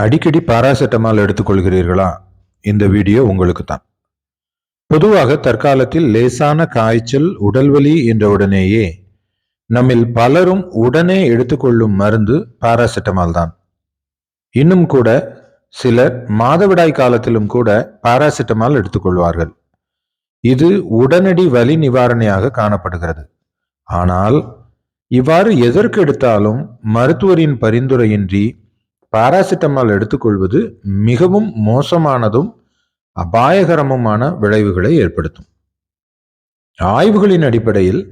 அடிக்கடி பாராசெட்டமால் எடுத்துக்கொள்கிறீர்களா? இந்த வீடியோ உங்களுக்கு தான் பொதுவாக தற்காலத்தில் லேசான காய்ச்சல் உடல்வலி என்ற உடனேயே நம்மில் பலரும் உடனே எடுத்துக்கொள்ளும் மருந்து பாராசெட்டமால் தான். இன்னும் கூட சிலர் மாதவிடாய் காலத்திலும் கூட பாராசெட்டமால் எடுத்துக்கொள்வார்கள். இது உடனடி வலி நிவாரணியாக காணப்படுகிறது. ஆனால் இவ்வாறு எதற்கு எடுத்தாலும் மருத்துவரின் பரிந்துரையின்றி பாராசிட்டமால் எடுத்துக்கொள்வது மிகவும் மோசமானதும் அபாயகரமுமான விளைவுகளை ஏற்படுத்தும். ஆய்வுகளின் அடிப்படையில்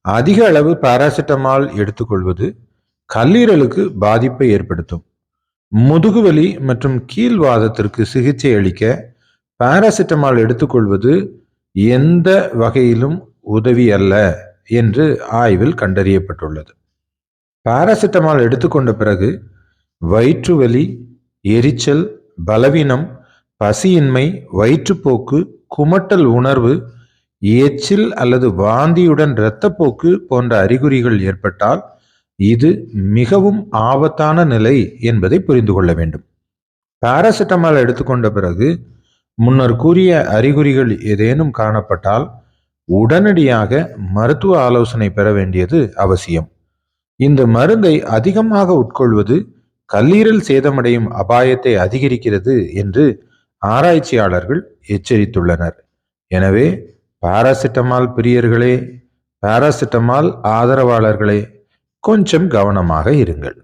அதிக அளவு பாராசிட்டமால் எடுத்துக்கொள்வது கல்லீரலுக்கு பாதிப்பை ஏற்படுத்தும். முதுகுவலி மற்றும் கீழ்வாதத்திற்கு சிகிச்சை அளிக்க பாராசிட்டமால் எடுத்துக்கொள்வது எந்த வகையிலும் உதவி அல்ல என்று ஆய்வில் கண்டறியப்பட்டுள்ளது. பாராசிட்டமால் எடுத்துக்கொண்ட பிறகு வயிற்றுவலி எரிச்சல் பலவீனம் பசியின்மை வயிற்றுப்போக்கு குமட்டல் உணர்வு எச்சில் அல்லது வாந்தியுடன் இரத்தப்போக்கு போன்ற அறிகுறிகள் ஏற்பட்டால் இது மிகவும் ஆபத்தான நிலை என்பதை புரிந்து கொள்ள வேண்டும். பாராசிட்டமால் எடுத்துக்கொண்ட பிறகு முன்னர் கூறிய அறிகுறிகள் ஏதேனும் காணப்பட்டால் உடனடியாக மருத்துவ ஆலோசனை பெற வேண்டியது அவசியம். இந்த மருந்தை அதிகமாக உட்கொள்வது கல்லீரல் சேதமடையும் அபாயத்தை அதிகரிக்கிறது என்று ஆராய்ச்சியாளர்கள் எச்சரித்துள்ளனர். எனவே பாராசிட்டமால் பிரியர்களே பாராசிட்டமால் ஆதரவாளர்களே கொஞ்சம் கவனமாக இருங்கள்.